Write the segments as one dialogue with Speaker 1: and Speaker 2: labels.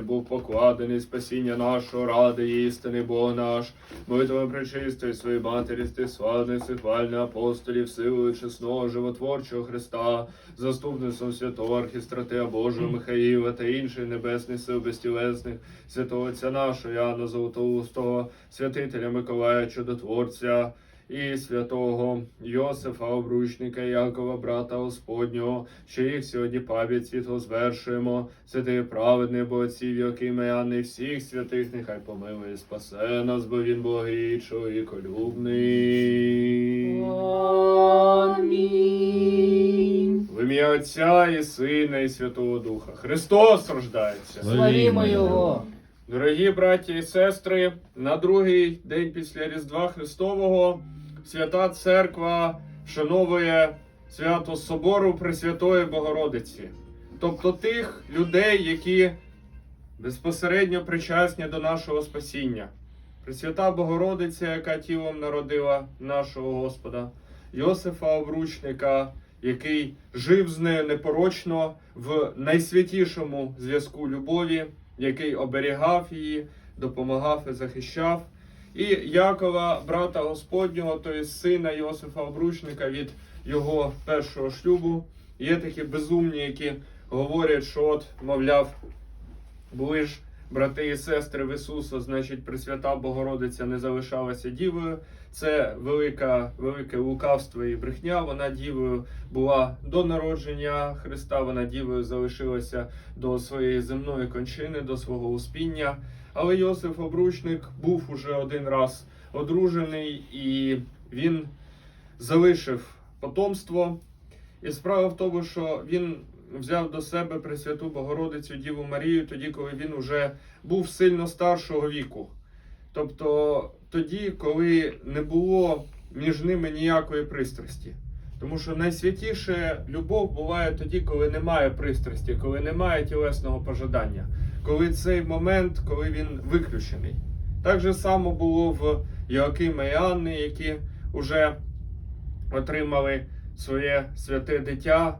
Speaker 1: був покладений спасіння нашого ради істини Бог наш, молитвами пречистої своєї матері, ти славних сихвальних апостолів, силою чесного животворчого Христа, заступництвом святого архістратея Божого Михаїла та інших небесних сил безтілесних, святого Отця нашого Яна Золотоустого, святителя Миколая Чудотворця, і святого Йосифа, обручника Якова, брата Господнього, що їх сьогодні пам'ять світло звершуємо, святий праведний бо отців, який маяний всіх святих, нехай помилує, спасе нас, бо він Богий, і чоловіколюбний.
Speaker 2: Амінь.
Speaker 1: В ім'я Отця і Сина, і Святого Духа. Христос рождається.
Speaker 2: Славімо Його.
Speaker 1: Дорогі браті і сестри, на другий день після Різдва Христового Свята Церква вшановує свято Собору Пресвятої Богородиці, тобто тих людей, які безпосередньо причасні до нашого спасіння. Пресвята Богородиця, яка тілом народила нашого Господа, Йосифа Обручника, який жив з нею непорочно в найсвятішому зв'язку любові, який оберігав її, допомагав і захищав. І Якова, брата Господнього, то є сина Йосифа Обручника від його першого шлюбу. Є такі безумні, які говорять, що от, мовляв, були ж брати і сестри в Ісуса, значить, Пресвята Богородиця не залишалася дівою. Це велика, велике лукавство і брехня. Вона дівою була до народження Христа, вона дівою залишилася до своєї земної кончини, до свого успіння. Але Йосиф Обручник був уже один раз одружений, і він залишив потомство. І справа в тому, що він взяв до себе Пресвяту Богородицю Діву Марію тоді, коли він уже був сильно старшого віку. Тобто тоді, коли не було між ними ніякої пристрасті. Тому що найсвятіша любов буває тоді, коли немає пристрасті, коли немає тілесного пожадання, коли цей момент, коли він виключений. Так же само було в Йоакима і Анни, які вже отримали своє святе дитя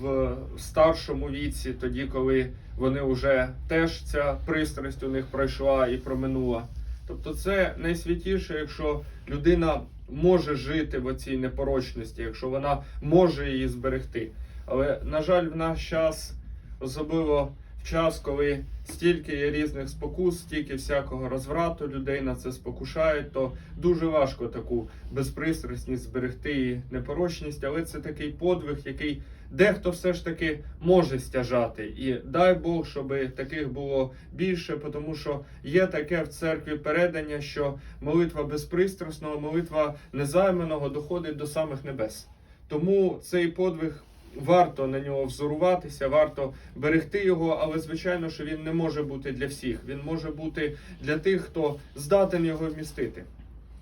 Speaker 1: в старшому віці, тоді, коли вони вже теж ця пристрасть у них пройшла і проминула. Тобто це найсвятіше, якщо людина може жити в оцій непорочності, якщо вона може її зберегти. Але, на жаль, в наш час, особливо в час, коли стільки є різних спокус, стільки всякого розврату, людей на це спокушають, то дуже важко таку безпристрасність зберегти і непорочність, але це такий подвиг, який дехто все ж таки може стяжати. І дай Бог, щоб таких було більше, тому що є таке в церкві передання, що молитва безпристрасного, молитва незайманого доходить до самих небес. Тому цей подвиг. Варто на нього взоруватися, варто берегти його, але звичайно, що він не може бути для всіх. Він може бути для тих, хто здатен його вмістити.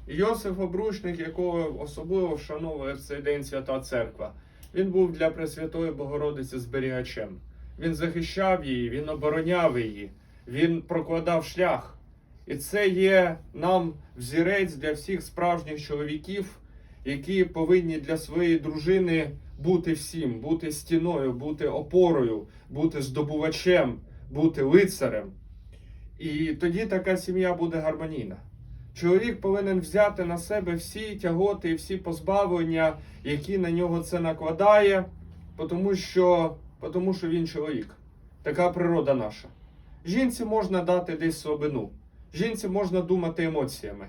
Speaker 1: Йосиф Обручник, якого особливо вшановує в цей день Свята Церква, він був для Пресвятої Богородиці зберігачем. Він захищав її, він обороняв її, він прокладав шлях. І це є нам взірець для всіх справжніх чоловіків, які повинні для своєї дружини бути всім, бути стіною, бути опорою, бути здобувачем, бути лицарем. І тоді така сім'я буде гармонійна. Чоловік повинен взяти на себе всі тяготи і всі позбавлення, які на нього це накладає, тому що, тому що він чоловік. Така природа наша. Жінці можна дати десь слабину. Жінці можна думати емоціями,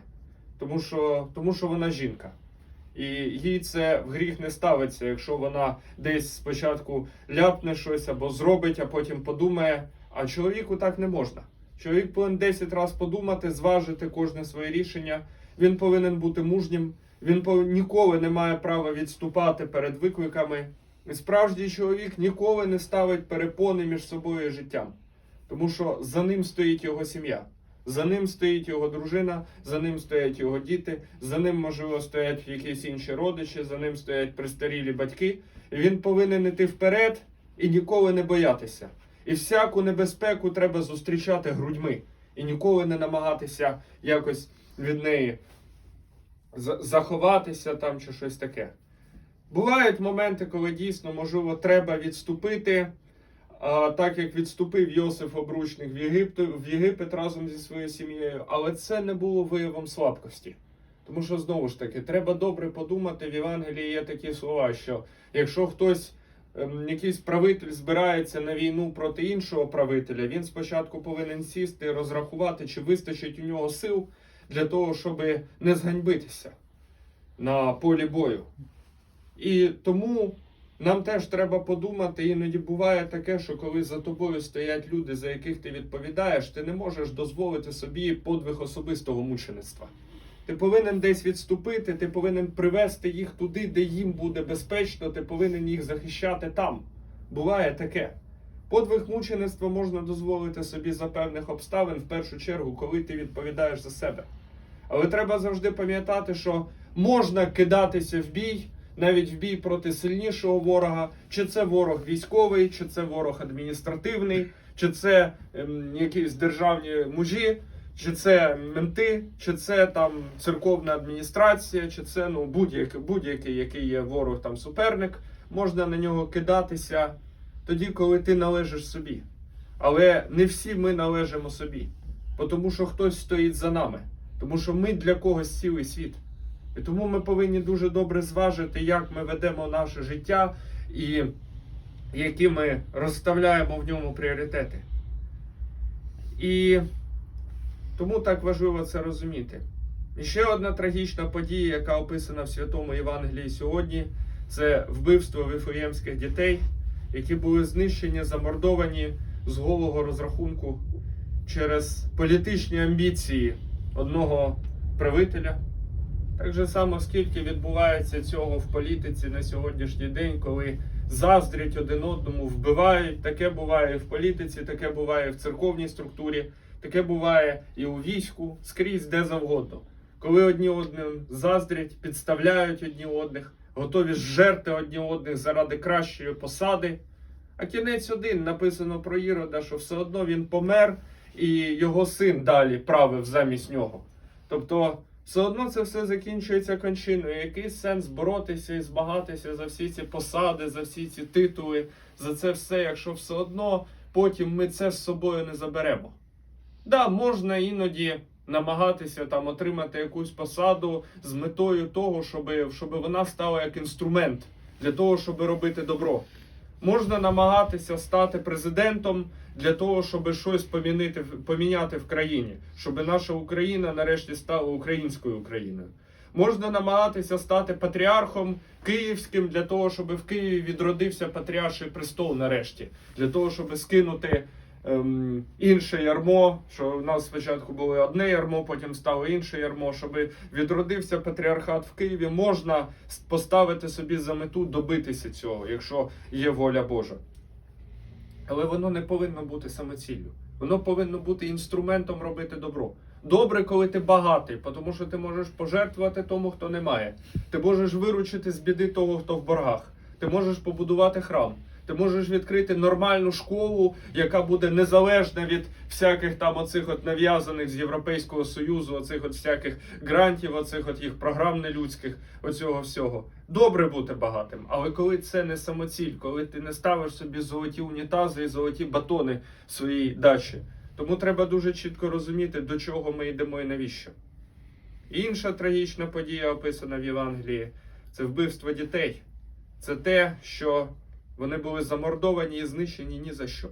Speaker 1: тому що, тому що вона жінка. І їй це в гріх не ставиться, якщо вона десь спочатку ляпне щось або зробить, а потім подумає. А чоловіку так не можна. Чоловік повинен 10 разів подумати, зважити кожне своє рішення. Він повинен бути мужнім. Він пов- ніколи не має права відступати перед викликами. І справжній чоловік ніколи не ставить перепони між собою і життям, тому що за ним стоїть його сім'я. За ним стоїть його дружина, за ним стоять його діти, за ним, можливо, стоять якісь інші родичі, за ним стоять пристарілі батьки. І він повинен іти вперед і ніколи не боятися. І всяку небезпеку треба зустрічати грудьми і ніколи не намагатися якось від неї заховатися там чи щось таке. Бувають моменти, коли дійсно, можливо, треба відступити, А так як відступив Йосиф Обручник в Єгипет, в Єгипет разом зі своєю сім'єю, але це не було виявом слабкості. Тому що знову ж таки треба добре подумати. В Євангелії є такі слова, що якщо хтось, якийсь правитель збирається на війну проти іншого правителя, він спочатку повинен сісти розрахувати, чи вистачить у нього сил для того, щоб не зганьбитися на полі бою. І тому нам теж треба подумати, іноді буває таке, що коли за тобою стоять люди, за яких ти відповідаєш, ти не можеш дозволити собі подвиг особистого мучеництва. Ти повинен десь відступити, ти повинен привести їх туди, де їм буде безпечно, ти повинен їх захищати там. Буває таке. Подвиг мучеництва можна дозволити собі за певних обставин, в першу чергу, коли ти відповідаєш за себе. Але треба завжди пам'ятати, що можна кидатися в бій, навіть в бій проти сильнішого ворога, чи це ворог військовий, чи це ворог адміністративний, чи це ем, якісь державні мужі, чи це менти, чи це там церковна адміністрація, чи це ну будь-який, будь-який, який є ворог там суперник, можна на нього кидатися тоді, коли ти належиш собі. Але не всі ми належимо собі, тому що хтось стоїть за нами, тому що ми для когось цілий світ. І тому ми повинні дуже добре зважити, як ми ведемо наше життя і які ми розставляємо в ньому пріоритети. І тому так важливо це розуміти. І ще одна трагічна подія, яка описана в Святому Євангелії сьогодні, це вбивство вифлеємських дітей, які були знищені, замордовані з голого розрахунку через політичні амбіції одного правителя. Так же само, скільки відбувається цього в політиці на сьогоднішній день, коли заздрять один одному, вбивають. Таке буває в політиці, таке буває в церковній структурі, таке буває і у війську, скрізь де завгодно. Коли одні одним заздрять, підставляють одні одних, готові жерти одні одних заради кращої посади. А кінець один написано про Ірода, що все одно він помер, і його син далі правив замість нього. Тобто, все одно це все закінчується кончиною. Який сенс боротися і змагатися за всі ці посади, за всі ці титули, за це все, якщо все одно потім ми це з собою не заберемо. Да, можна іноді намагатися там отримати якусь посаду з метою того, щоб, щоб вона стала як інструмент для того, щоб робити добро. Можна намагатися стати президентом для того, щоб щось помінити, поміняти в країні, щоб наша Україна нарешті стала українською Україною. Можна намагатися стати патріархом київським для того, щоб в Києві відродився патріарший престол нарешті, для того, щоб скинути ем, інше ярмо, що в нас спочатку було одне ярмо, потім стало інше ярмо. Щоб відродився патріархат в Києві, можна поставити собі за мету добитися цього, якщо є воля Божа. Але воно не повинно бути самоціллю. Воно повинно бути інструментом робити добро. Добре, коли ти багатий, тому що ти можеш пожертвувати тому, хто не має. Ти можеш виручити з біди того, хто в боргах. Ти можеш побудувати храм. Ти можеш відкрити нормальну школу, яка буде незалежна від всяких там оцих от нав'язаних з Європейського Союзу, оцих от всяких грантів, оцих от їх програм нелюдських, оцього всього. Добре бути багатим, але коли це не самоціль, коли ти не ставиш собі золоті унітази і золоті батони своїй дачі. Тому треба дуже чітко розуміти, до чого ми йдемо і навіщо. Інша трагічна подія, описана в Євангелії, це вбивство дітей. Це те, що вони були замордовані і знищені ні за що.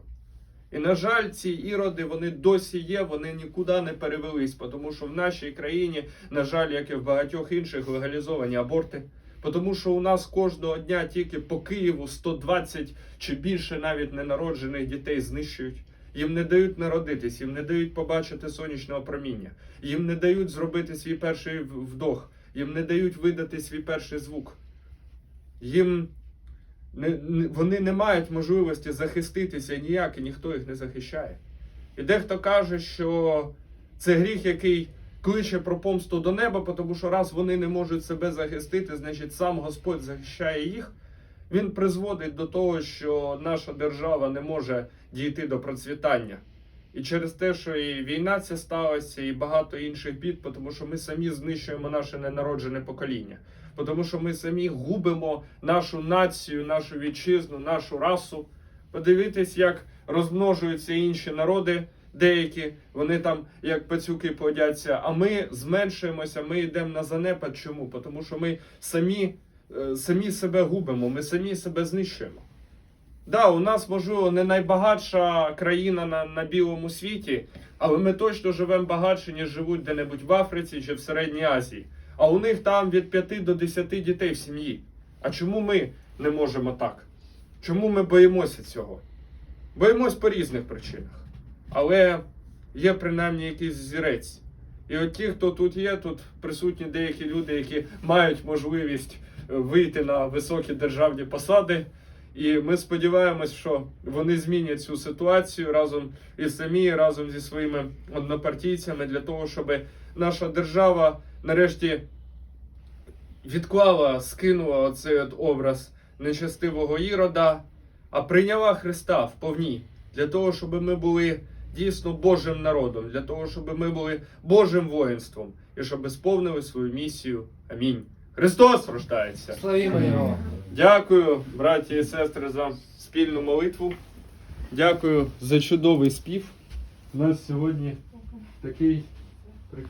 Speaker 1: І, на жаль, ці іроди вони досі є, вони нікуди не перевелись, тому що в нашій країні, на жаль, як і в багатьох інших, легалізовані аборти. Тому що у нас кожного дня тільки по Києву 120 чи більше навіть ненароджених дітей знищують. Їм не дають народитись, їм не дають побачити сонячного проміння, їм не дають зробити свій перший вдох, їм не дають видати свій перший звук. Їм вони не мають можливості захиститися ніяк, і ніхто їх не захищає. І дехто каже, що це гріх, який кличе про помсту до неба, тому що раз вони не можуть себе захистити, значить сам Господь захищає їх. Він призводить до того, що наша держава не може дійти до процвітання. І через те, що і війна ця сталася, і багато інших бід, тому що ми самі знищуємо наше ненароджене покоління. Тому що ми самі губимо нашу націю, нашу вітчизну, нашу расу, подивитись, як розмножуються інші народи, деякі, вони там як пацюки плодяться, а ми зменшуємося, ми йдемо на занепад. Чому? Тому що ми самі, е, самі себе губимо, ми самі себе знищуємо. Да, у нас, можливо, не найбагатша країна на, на білому світі, але ми точно живемо багатше, ніж живуть де-небудь в Африці чи в Середній Азії. А у них там від 5 до 10 дітей в сім'ї. А чому ми не можемо так? Чому ми боїмося цього? Боїмось по різних причинах. Але є принаймні якийсь зірець. І от ті, хто тут є, тут присутні деякі люди, які мають можливість е, вийти на високі державні посади. І ми сподіваємось, що вони змінять цю ситуацію разом і самі, разом зі своїми однопартійцями для того, щоб наша держава нарешті відклала, скинула оцей от образ нечестивого ірода, а прийняла Христа вповні для того, щоб ми були дійсно Божим народом, для того, щоб ми були Божим воїнством і щоб сповнили свою місію. Амінь. Христос рождається!
Speaker 2: Славімо Його.
Speaker 1: Дякую, браті і сестри, за спільну молитву. Дякую за чудовий спів. У нас сьогодні такий прекрасний.